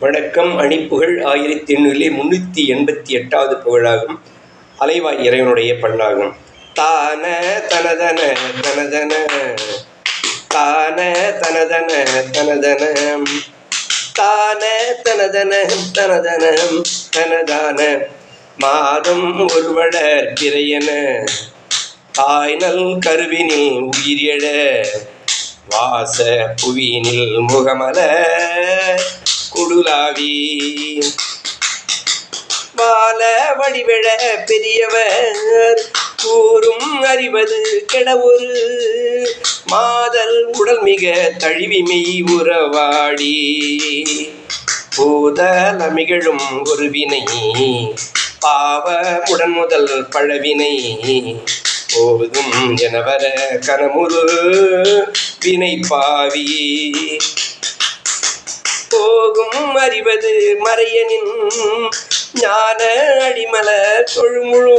வணக்கம். அணிப்புகள் ஆயிரத்தி எண்ணூறிலே முன்னூற்றி எண்பத்தி எட்டாவது புகழாகும். அலைவாய் இறைவனுடைய பண்ணாகும் தான தனதன தனதன. தான தனதன தனதனம் தான தனதன தனதன. தனதான. மாதம் ஒருவளர் பிறையன. தாய்நல் கருவினில் உயிரியழ வாச புவியினில் முகமல குடுலாவி வாழ வடிவெழ பெரியவர் கூறும் அறிவது கெடவொரு. மாதல் உடல் மிக தழிவிமை உறவாடி. பூதலமிகழும் ஒரு வினை பாவ உடன் முதல் பழவினை. போதும் எனவர கனமுரு வினை பாவி அறிவது மறையனின் ஞான அடிமல தொழுமுழு.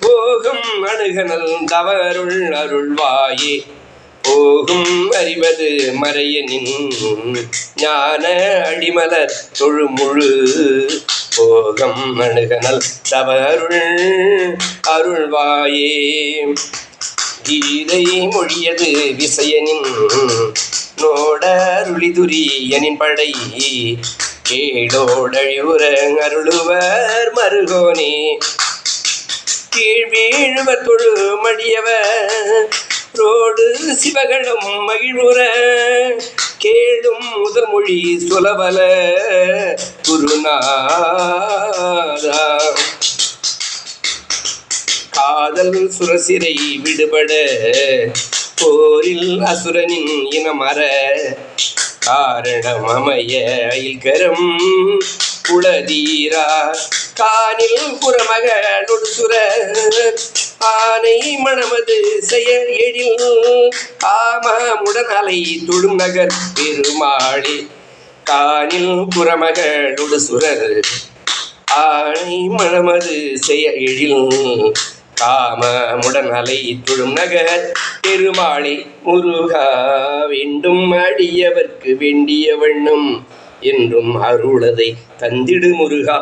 போகும் அணுகனல் தவருள் அருள்வாயே. போகும் அறிவது மறையனின் ஞான அடிமலர் தொழுமுழு. போகம் அணுகனல் தவருள் அருள்வாயே. கீதை மொழியது விசயனின் நோடருளிதுரியனின் படை. கேடோடழிவுற அருளுவர் மருகோனே. கீழ் வீழுவர் தொழு மடியவர் ரோடு சிவகளும் மகிழ்வுற. கேளும் முதமொழி மொழி சுலபல குருநாதா. காதல் சுரசிரை விடுபட. போரில் அசுரனின் இனமர காரணம் அமைய அயில்கரம் குளதீரா கானில் புறமகளொடு சுரர் ஆனை மணமது செயல் எழில் ஆமமுடன் அலை தொழும் நகர் பெருமாளி. கானில் புறமகளொடு சுரர் ஆணை மணமது செய்ய எழில் காமமுடன் அலை துழும் நகர் பெருமாளை முருகா வேண்டும் அடியவர்க்கு வேண்டிய வண்ணம் என்றும் அருளதை தந்திடு முருகா.